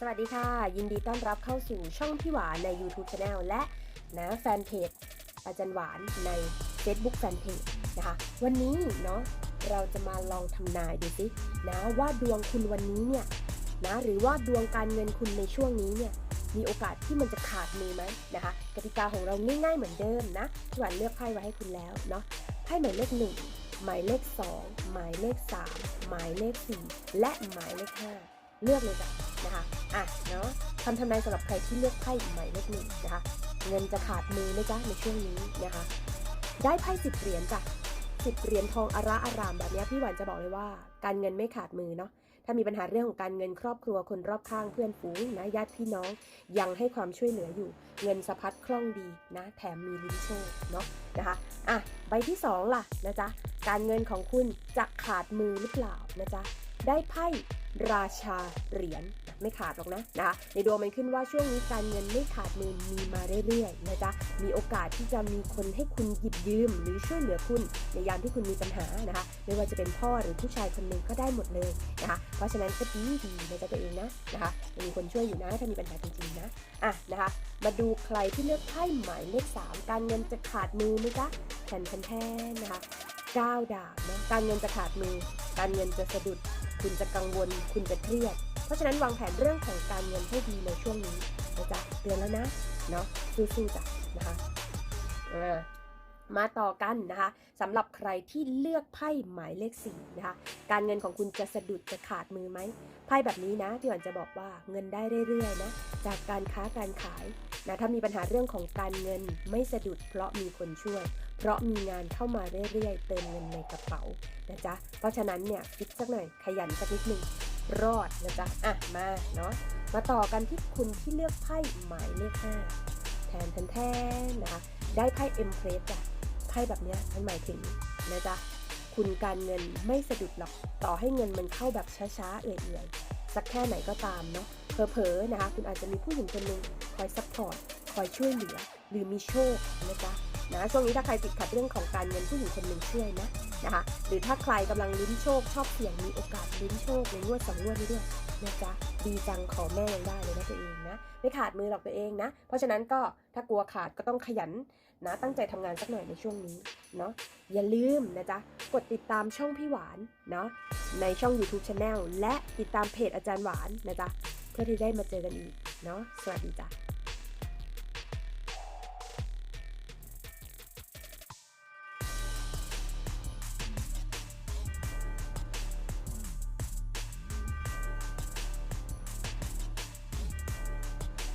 สวัสดีค่ะ ยินดีต้อนรับเข้าสู่ช่องพี่หวานใน YouTube Channel และนะแฟนเพจอาจารย์หวานใน Facebook Fanpage นะคะ วันนี้เนาะเราจะมาลองทำนายดูสินะว่าดวงคุณวันนี้เนี่ยนะหรือว่าดวงการเงินคุณในช่วงนี้เนี่ยมีโอกาสที่มันจะขาดมือไหมนะคะกติกาของเราง่ายๆเหมือนเดิมนะพี่หวานเลือกไพ่ไว้ให้คุณแล้วเนาะไพ่หมายเลขหนึ่งหมายเลขสองหมายเลขสามหมายเลขสี่และหมายเลขห้า เลือกเลยจ้ะนะคะอะเนาะคำทำนายสำหรับใครที่เลือกไพ่หมายเลขหนึ่งนะคะเงินจะขาดมือไหมจ๊ะในช่วงนี้นะคะ ได้ไพ่สิบเหรียญจ้ะสิบเหรียญทองอาระอารามแบบนี้พี่หวานจะบอกเลยว่า การเงินไม่ขาดมือเนาะถ้ามีปัญหาเรื่องของการเงินครอบครัวคนรอบข้างเพื่อนฝูงนะญาติพี่น้องยังให้ความช่วยเหลืออยู่ เงินสะพัดคล่องดีนะ แถมมีลิ้นโชคเนาะนะคะอะใบที่สองล่ะนะจ๊ะการเงินของคุณจะขาดมือหรือเปล่านะจ๊ะ ได้ไพ่ราชาเหรียญไม่ขาดหรอกนะนะคะในดวงมันขึ้นว่าช่วงนี้การเงินไม่ขาดมือมีมาเรื่อยๆนะจ๊ะมีโอกาสที่จะมีคนให้คุณหยิบยืม หรือช่วยเหลือคุณในยามที่คุณมีปัญหานะคะ ไม่ว่าจะเป็นพ่อหรือผู้ชายคนหนึ่งก็ได้หมดเลยนะคะเพราะฉะนั้นก็ดีดีนะจ๊ะตัวเองนะนะคะมีคนช่วยอยู่นะถ้ามีปัญหาจริงๆนะอะนะคะมาดูใครที่เลือกไพ่หมายเลขสามการเงินจะขาดมือไหมจ๊ะแทนแทนนะคะ ก้าวดาบนะการเงินจะขาดมือ การเงินจะสะดุด คุณจะกังวล คุณจะเครียด เพราะฉะนั้นวางแผนเรื่องของการเงินให้ดีในช่วงนี้นะจ๊ะเตือนแล้วนะเนาะสู้ๆจ้ะนะคะมาต่อกันนะคะสำหรับใครที่เลือกไพ่หมายเลขสี่นะคะการเงินของคุณจะสะดุดจะขาดมือไหมไพ่แบบนี้นะพี่หวันจะบอกว่าเงินได้เรื่อยๆนะจากการค้าการขาย นะถ้ามีปัญหาเรื่องของการเงินไม่สะดุดเพราะมีคนช่วย เพราะมีงานเข้ามาเรื่อยๆ เติมเงินในกระเป๋านะจ๊ะเพราะฉะนั้นเนี่ยฟิตสักหน่อยขยันสักนิดหนึ่งรอดนะจ๊ะอะมาเนาะมาต่อกันที่คุณที่เลือกไพ่หมายเลขห้าแทนแทนแทนนะคะได้ไพ่เอ็มเพรสจ้ะไพ่แบบเนี้ยมันหมายถึงนะจ๊ะคุณการเงินไม่สะดุดหรอก ต่อให้เงินมันเข้าแบบช้าๆเอื่อยๆ สักแค่ไหนก็ตามเนาะเผลอๆนะคะคุณอาจจะมีผู้หญิงคนหนึ่งคอยซัพพอร์ตคอยช่วยเหลือ หรือมีโชคนะจ๊ะนะช่วงนี้ถ้าใครติดขัดเรื่องของการเงินผู้หญิงคนหนึ่งช่วยนะนะคะหรือถ้าใครกำลังลุ้นโชคชอบเสี่ยงมีโอกาสลุ้นโชคในงวดสองงวดนี้ด้วยนะจ๊ะดีจังขอแม่ยังได้เลยนะตัวเองนะไม่ขาดมือหรอกตัวเองนะ เพราะฉะนั้นก็ถ้ากลัวขาดก็ต้องขยันนะตั้งใจทำงานสักหน่อยในช่วงนี้เนาะอย่าลืมนะจ๊ะกดติดตามช่องพี่หวานเนาะ ในช่อง YouTube Channel และติดตามเพจอาจารย์หวานนะจ๊ะ เพื่อที่ได้มาเจอกันอีกเนาะ สวัสดีจ้ะ